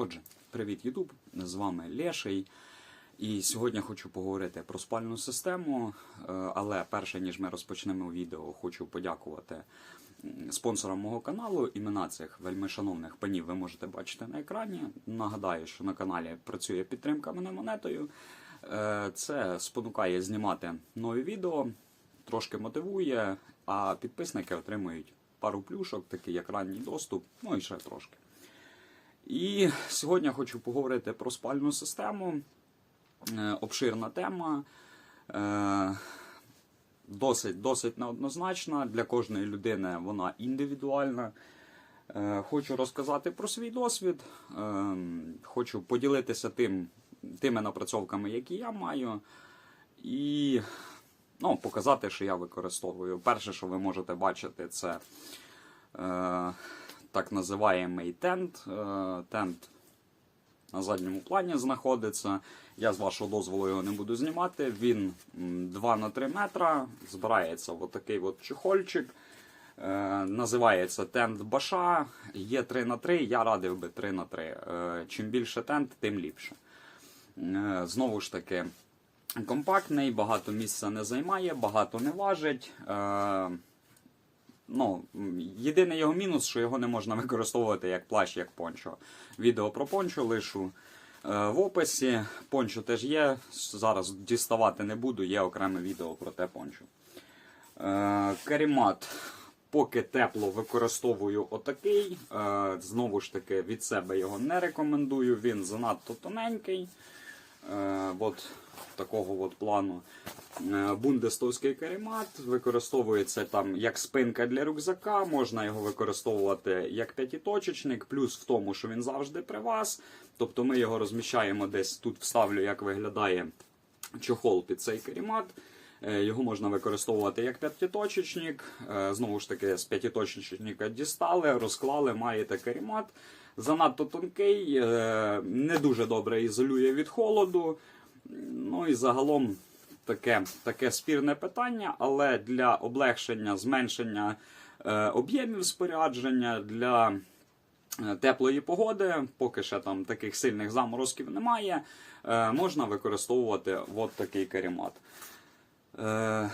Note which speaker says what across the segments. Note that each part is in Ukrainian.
Speaker 1: Отже, привіт, Ютуб! З вами Леший. І сьогодні хочу поговорити про спальну систему. Е, Але перше ніж ми розпочнемо відео, хочу подякувати спонсорам мого каналу. Імена цих вельми шановних панів ви можете бачити на екрані. Нагадаю, що на каналі працює підтримка мене монетою. Е, Це спонукає знімати нові відео, трошки мотивує, а підписники отримують пару плюшок, такі як ранній доступ, ну і ще трошки. І сьогодні хочу поговорити про спальну систему. Е, Обширна тема, е, досить, досить неоднозначна. Для кожної людини вона індивідуальна. Е, Хочу розказати про свій досвід. Хочу поділитися тим, тими напрацьовками, які я маю. І ну, показати, що я використовую. Перше, що ви можете бачити, це так називаємий тент. Е, тент на задньому плані знаходиться. Я з вашого дозволу його не буду знімати. Він 2 на 3 метра. Збирається в такий от чехольчик. Е, називається тент Баша. Є 3 на 3 я радив би 3 на 3 Е, чим більше тент, тим ліпше. Знову ж таки, компактний, багато місця не займає, багато не важить. Ну, єдиний його мінус, що його не можна використовувати як плащ, як пончо. Відео про пончо лишу е, в описі. Пончо теж є. Зараз діставати не буду, є окреме відео про те пончо. Е, Карімат. Поки тепло використовую отакий. Е, Знову ж таки, від себе його не рекомендую. Він занадто тоненький. Е, От такого от плану. Е, Бундестовський каремат використовується там як спинка для рюкзака, можна його використовувати як п'ятіточечник, плюс в тому, що він завжди при вас. Тобто ми його розміщаємо десь тут вставлю, як виглядає чохол під цей каремат. Е, Його можна використовувати як п'ятиточечник. Е, Знову ж таки, з п'ятиточечника дістали, розклали, маєте каремат. Занадто тонкий, е, не дуже добре ізолює від холоду. Ну і загалом таке, таке спірне питання, але для облегшення, зменшення об'ємів спорядження, для теплої погоди, поки ще там таких сильних заморозків немає, можна використовувати от такий каремат. Е,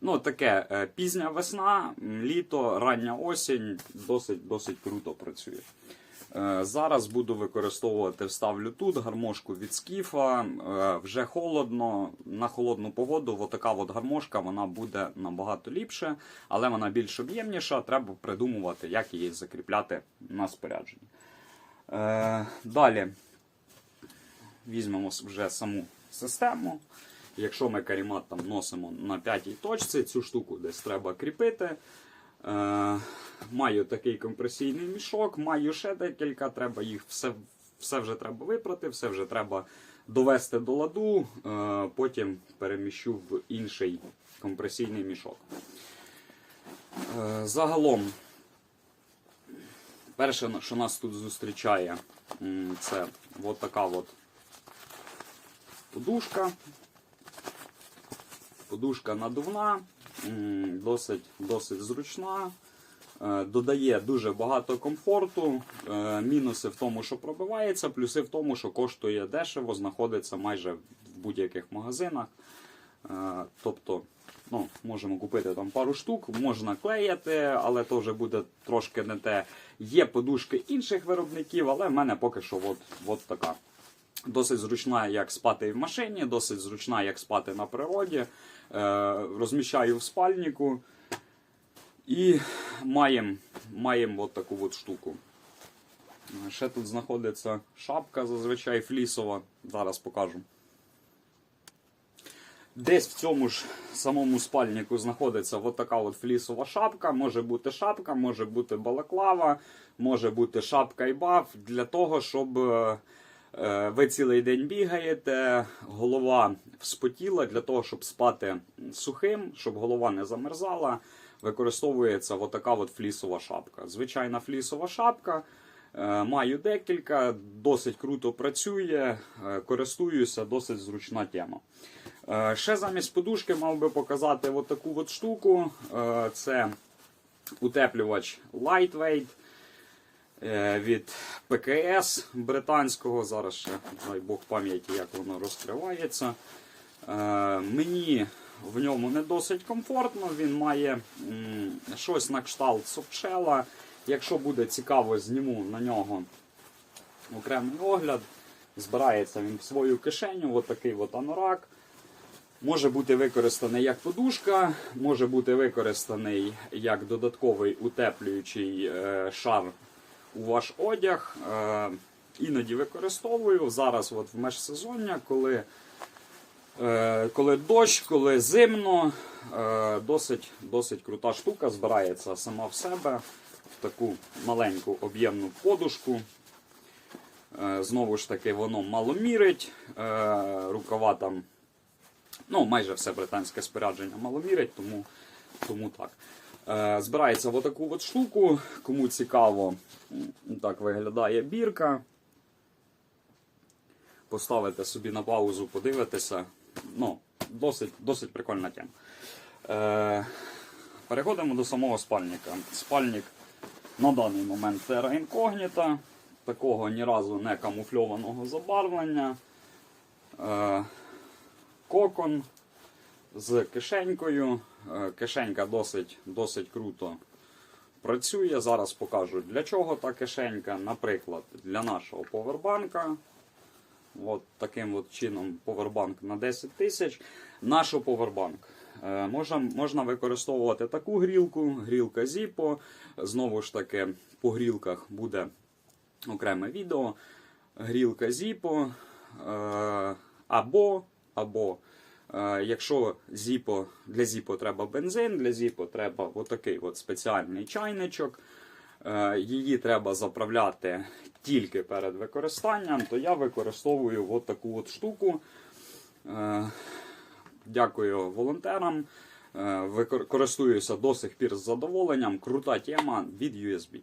Speaker 1: ну, таке е, пізня весна, літо, рання осінь досить, досить круто працює. Е, Зараз буду використовувати, вставлю тут гармошку від скіфа. Вже холодно, на холодну погоду, отака от гармошка вона буде набагато ліпше, але вона більш об'ємніша. Треба придумувати, як її закріпляти на спорядженні. Далі візьмемо вже саму систему. Якщо ми карімат там носимо на п'ятій точці, цю штуку десь треба кріпити. Е, маю такий компресійний мішок, маю ще декілька, треба їх все, все вже треба випрати, все вже треба довести до ладу, е, потім переміщу в інший компресійний мішок. Е, загалом, перше, що нас тут зустрічає, це от така от подушка. Подушка надувна, досить, досить зручна, е, додає дуже багато комфорту. Е, Мінуси в тому, що пробивається, плюси в тому, що коштує дешево, знаходиться майже в будь-яких магазинах. Е, Тобто, ну, можемо купити там пару штук, можна клеїти, але то вже буде трошки не те. Є подушки інших виробників, але в мене поки що от, от така. Досить зручна, як спати в машині, досить зручна, як спати на природі. Е, розміщаю в спальнику. І маємо маєм от таку от штуку. Ще тут знаходиться шапка зазвичай флісова. Зараз покажу. Десь в цьому ж самому спальнику знаходиться от така от флісова шапка. Може бути шапка, може бути балаклава, може бути шапка і баф для того, щоб е, ви цілий день бігаєте, голова вспотіла для того, щоб спати сухим, щоб голова не замерзала. Використовується от така от флісова шапка. Звичайна флісова шапка. Е, Маю декілька, досить круто працює, е, користуюся, досить зручна тема. Е, Ще замість подушки мав би показати от таку от штуку. Е, Це утеплювач Lightweight. Е, від ПКС британського. Зараз ще, дай Бог пам'яті, як воно розкривається. Е, Мені в ньому не досить комфортно. Він має щось на кшталт софтшела. Якщо буде цікаво, зніму на нього окремий огляд. Збирається він в свою кишеню, от такий от анорак. Може бути використаний як подушка, може бути використаний як додатковий утеплюючий е, шар у ваш одяг. Е, іноді використовую зараз от в межсезоння, коли, е, коли дощ, коли зимно, е, досить, досить крута штука збирається сама в себе в таку маленьку об'ємну подушку. Знову ж таки, воно маломірить, е, рукава там, ну, майже все британське спорядження маломірить, тому, тому так. Е, Збирається в отаку от штуку. Кому цікаво, так виглядає бірка. Поставите собі на паузу, подивитеся. Ну, досить, досить прикольна тема. Е, переходимо до самого спальника. Спальник на даний момент Terra Incognita. Такого ні разу не камуфльованого забарвлення. Е, кокон з кишенькою. Е, кишенька досить, досить круто працює. Зараз покажу для чого та кишенька. Наприклад, для нашого повербанка. От таким от чином повербанк на 10 тисяч. Наш повербанк. Е, Можна, можна використовувати таку грілку, грілка Zippo. Знову ж таки, по грілках буде окреме відео. Грілка Zippo. е, Або, або якщо Zippo, для Zippo треба бензин, для Zippo треба отакий от спеціальний чайничок. Її треба заправляти тільки перед використанням, то я використовую от таку от штуку. Дякую волонтерам. Користуюся до сих пір з задоволенням. Крута тема від USB.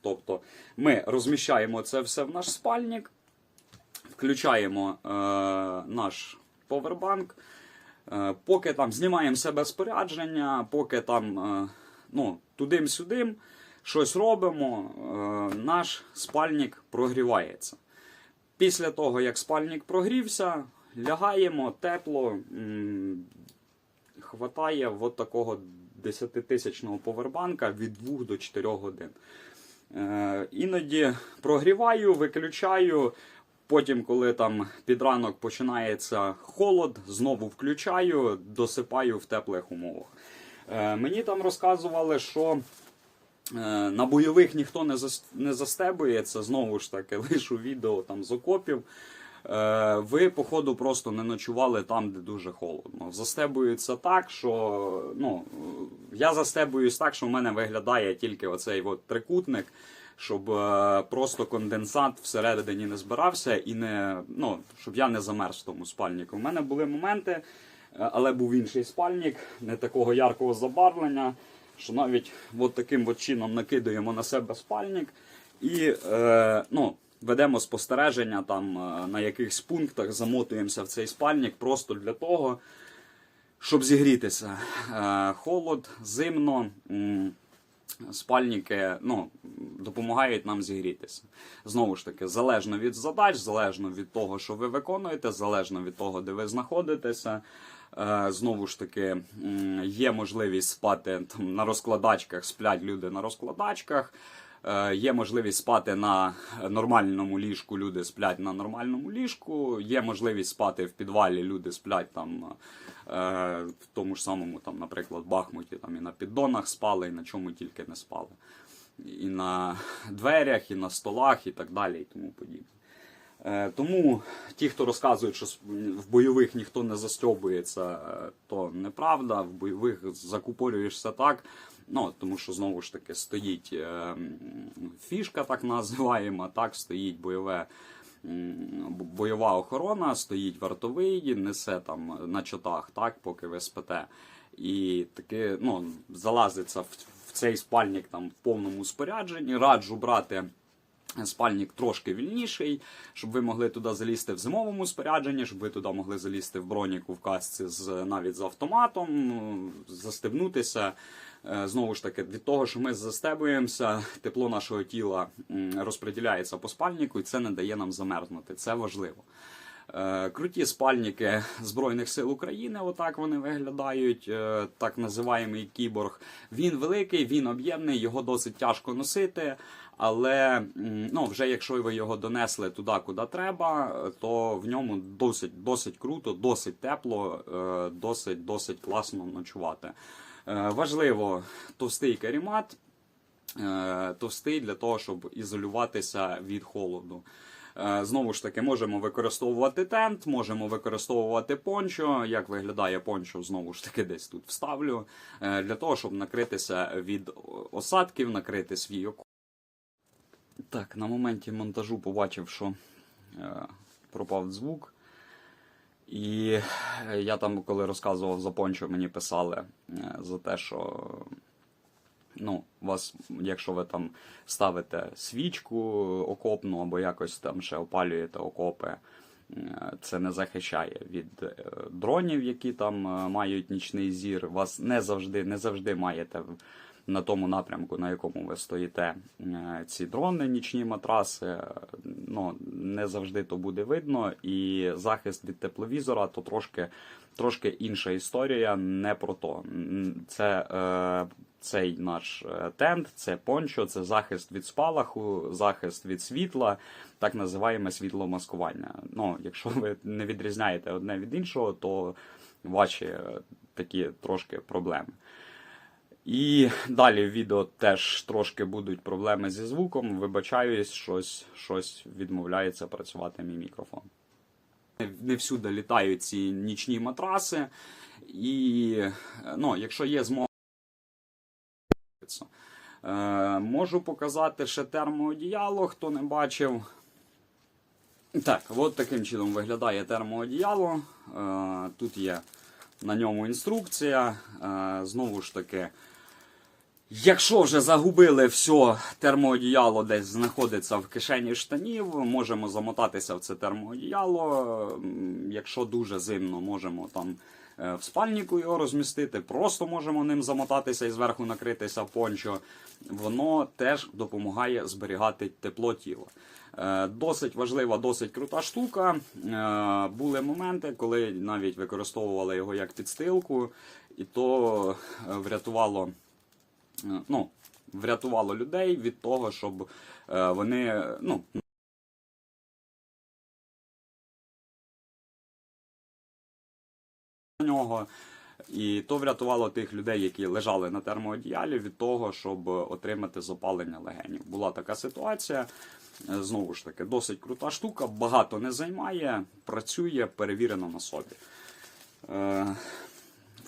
Speaker 1: Тобто ми розміщаємо це все в наш спальник, включаємо е, наш повербанк, поки там знімаємо себе спорядження, поки там е, ну, тудим-сюдим щось робимо, е, наш спальник прогрівається. Після того, як спальник прогрівся, лягаємо тепло, хватає от такого 10-тисячного повербанка від 2 до 4 годин. Е, іноді прогріваю, виключаю. Потім, коли там під ранок починається холод, знову включаю, досипаю в теплих умовах. Е, мені там розказували, що е, на бойових ніхто не, зас- не застебується. Знову ж таки, лишу відео там з окопів. Е, ви, походу, просто не ночували там, де дуже холодно. Застебуються так, що ну, я застебуюсь так, що в мене виглядає тільки оцей от трикутник, щоб е, просто конденсат всередині не збирався і не, ну, щоб я не замерз в тому спальнику. У мене були моменти, е, але був інший спальник, не такого яркого забарвлення, що навіть от таким от чином накидаємо на себе спальник і е, ну, ведемо спостереження там е, на якихось пунктах, замотуємося в цей спальник просто для того, щоб зігрітися. Холод, зимно. Спальники ну, допомагають нам зігрітися. Знову ж таки, залежно від задач, залежно від того, що ви виконуєте, залежно від того, де ви знаходитеся. Е, Знову ж таки, є можливість спати там, на розкладачках, сплять люди на розкладачках. Е, Є можливість спати на нормальному ліжку, люди сплять на нормальному ліжку. Є можливість спати в підвалі, люди сплять там е, в тому ж самому, там, наприклад, Бахмуті, там і на піддонах спали, і на чому тільки не спали. І на дверях, і на столах, і так далі, і тому подібне. Е, Тому ті, хто розказують, що в бойових ніхто не застьобується, то неправда. В бойових закупорюєшся так. Ну, тому що знову ж таки стоїть е, фішка, так називаємо, так, стоїть бойове. Бойова охорона, стоїть вартовий, несе там на чотах, так, поки ви спите. І таки ну, залазиться в, в цей спальник там в повному спорядженні. Раджу брати Спальник трошки вільніший, щоб ви могли туди залізти в зимовому спорядженні, щоб ви туди могли залізти в броніку в касці з навіть з автоматом, ну, застебнутися. Е, Знову ж таки, від того, що ми застебуємося, тепло нашого тіла розподіляється по спальнику, і це не дає нам замерзнути. Це важливо. Е, Круті спальники Збройних сил України, отак вони виглядають. е, Так називаємий кіборг. Він великий, він об'ємний, його досить тяжко носити. Але ну, вже якщо ви його донесли туди, куди треба, то в ньому досить, досить круто, досить тепло, досить, досить класно ночувати. Е, Важливо товстий карімат, е, товстий для того, щоб ізолюватися від холоду. Е, Знову ж таки, можемо використовувати тент, можемо використовувати пончо. Як виглядає пончо, знову ж таки, десь тут вставлю. Для того, щоб накритися від осадків, накрити свій окоп. Так, на моменті монтажу побачив, що пропав звук. І е, я там, коли розказував за пончо, мені писали е, за те, що ну, вас, якщо ви там ставите свічку окопну або якось там ще опалюєте окопи, е, це не захищає від дронів, які там мають нічний зір. Вас не завжди, не завжди маєте на тому напрямку, на якому ви стоїте, е, ці дрони, нічні матраси. Ну, не завжди то буде видно. І захист від тепловізора то трошки, трошки інша історія, не про то. Це е, цей наш е, тент, це пончо, це захист від спалаху, захист від світла, так називаємо світломаскування. Ну, якщо ви не відрізняєте одне від іншого, то ваші такі трошки проблеми. І далі в відео теж трошки будуть проблеми зі звуком. Вибачаюсь, щось, щось відмовляється працювати мій мікрофон. Не- всюди літають ці нічні матраси, і ну, якщо є змога. Е, можу показати ще термоодіяло, хто не бачив. Так, от таким чином виглядає термоодіяло. Е, тут є на ньому інструкція. Е, знову ж таки, якщо вже загубили все, термоодіяло десь знаходиться в кишені штанів, можемо замотатися в це термоодіяло. Якщо дуже зимно, можемо там е, в спальнику його розмістити, просто можемо ним замотатися і зверху накритися пончо. Воно теж допомагає зберігати тепло тіла. Е, Досить важлива, досить крута штука. Е, Були моменти, коли навіть використовували його як підстилку, і то врятувало, ну, врятувало людей від того, щоб е, вони ну, нього. І то врятувало тих людей, які лежали на термоодіялі, від того, щоб отримати запалення легенів. Була така ситуація. Е, Знову ж таки, досить крута штука, багато не займає, працює, перевірено на собі.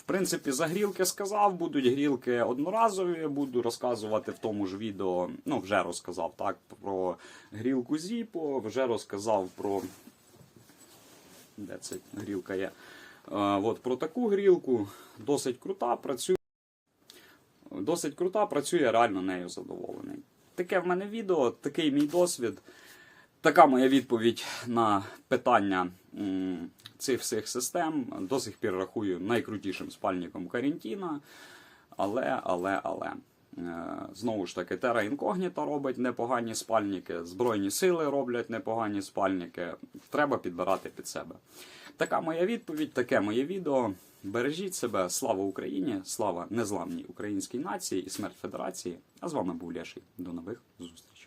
Speaker 1: Принципі, за грілки сказав, будуть грілки одноразові, буду розказувати в тому ж відео, ну, вже розказав так, про грілку Zippo, вже розказав про. Де ця грілка є? Е, От про таку грілку досить крута, працює. Досить крута, працює, реально нею задоволений. Таке в мене відео, такий мій досвід. Така моя відповідь на питання цих всіх систем. До сих пір рахую найкрутішим спальником Карінтіна. Але, але, але. Е, Знову ж таки, Terra Incognita робить непогані спальники, Збройні сили роблять непогані спальники. Треба підбирати під себе. Така моя відповідь, таке моє відео. Бережіть себе, слава Україні, слава незламній українській нації і смерть Федерації. А з вами був Леший. До нових зустрічей.